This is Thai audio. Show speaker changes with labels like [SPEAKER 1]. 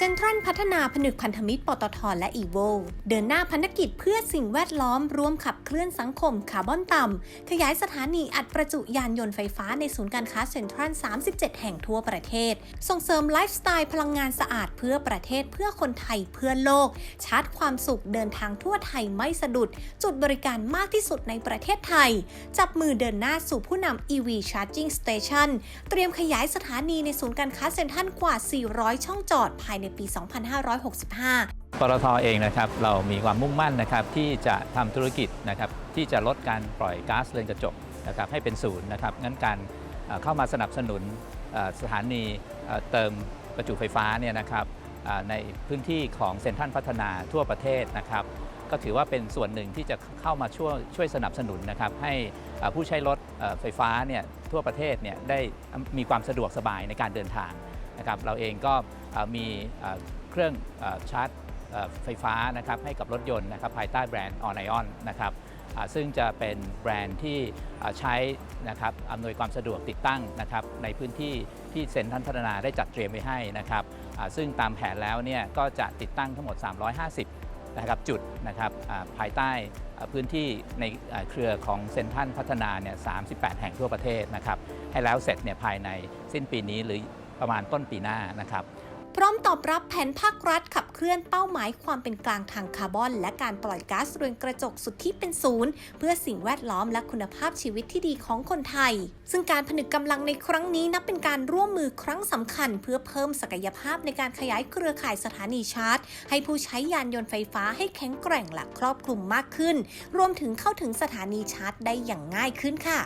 [SPEAKER 1] เซ็นทรัลพัฒนาผนึกพันธมิตรปตทและอีโวเดินหน้าพันธกิจเพื่อสิ่งแวดล้อมร่วมขับเคลื่อนสังคมคาร์บอนต่ำ ขยายสถานีอัดประจุยานยนต์ไฟฟ้าในศูนย์การค้าเซ็นทรัล 37 แห่งทั่วประเทศ ส่งเสริมไลฟ์สไตล์พลังงานสะอาดเพื่อประเทศเพื่อคนไทยเพื่อโลก ชาร์จความสุขเดินทางทั่วไทยไม่สะดุด จุดบริการมากที่สุดในประเทศไทย จับมือเดินหน้าสู่ผู้นำ EV Charging Station เตรียมขยายสถานีในศูนย์การค้าเซ็นทรัลกว่า 400 ช่องจอดภายในปี 2565
[SPEAKER 2] ปตทเองนะครับเรามีความมุ่งมั่นนะครับที่จะทำธุรกิจนะครับที่จะลดการปล่อยก๊าซเรือนกระจกนะครับให้เป็นศูนย์นะครับงั้นการเข้ามาสนับสนุนสถานีเติมประจุไฟฟ้าเนี่ยนะครับในพื้นที่ของเซ็นทรัลพัฒนาทั่วประเทศนะครับ ก็ถือว่าเป็นส่วนหนึ่งที่จะเข้ามาช่วยช่วยสนับสนุนนะครับ ให้ผู้ใช้รถไฟฟ้าเนี่ยทั่วประเทศเนี่ยได้มีความสะดวกสบายในการเดินทางนะครับ เราเองก็ มีเครื่องชาร์จไฟฟ้านะครับให้กับรถยนต์นะครับภายใต้แบรนด์ออนไอออนนะครับซึ่งจะเป็นแบรนด์ที่ใช้นะครับอำนวยความสะดวกติดตั้งนะครับในพื้นที่ที่เซ็นทรัลพัฒนาได้จัดเตรียมไว้ให้นะครับซึ่งตามแผนแล้วเนี่ยก็จะติดตั้งทั้งหมด 350นะครับจุดนะครับภายใต้พื้นที่ในเครือของเซ็นทรัลพัฒนาเนี่ย38 แห่งทั่วประเทศนะครับให้แล้วเสร็จเนี่ยภายในสิ้นปีนี้หรือประมาณต้นปีหน้านะครับ
[SPEAKER 1] พร้อมตอบรับแผนภาครัฐขับเคลื่อนเป้าหมายความเป็นกลางทางคาร์บอน และการปล่อยก๊าซเรือนกระจกสุดที่เป็นศูนย์ เพื่อสิ่งแวดล้อมและคุณภาพชีวิตที่ดีของคนไทย ซึ่งการผนึกกำลังในครั้งนี้นับเป็นการร่วมมือครั้งสำคัญ เพื่อเพิ่มศักยภาพในการขยายเครือข่ายสถานีชาร์จ ให้ผู้ใช้ยานยนต์ไฟฟ้าให้แข็งแกร่งและครอบคลุมมากขึ้น รวมถึงเข้าถึงสถานีชาร์จได้อย่างง่ายขึ้นค่ะ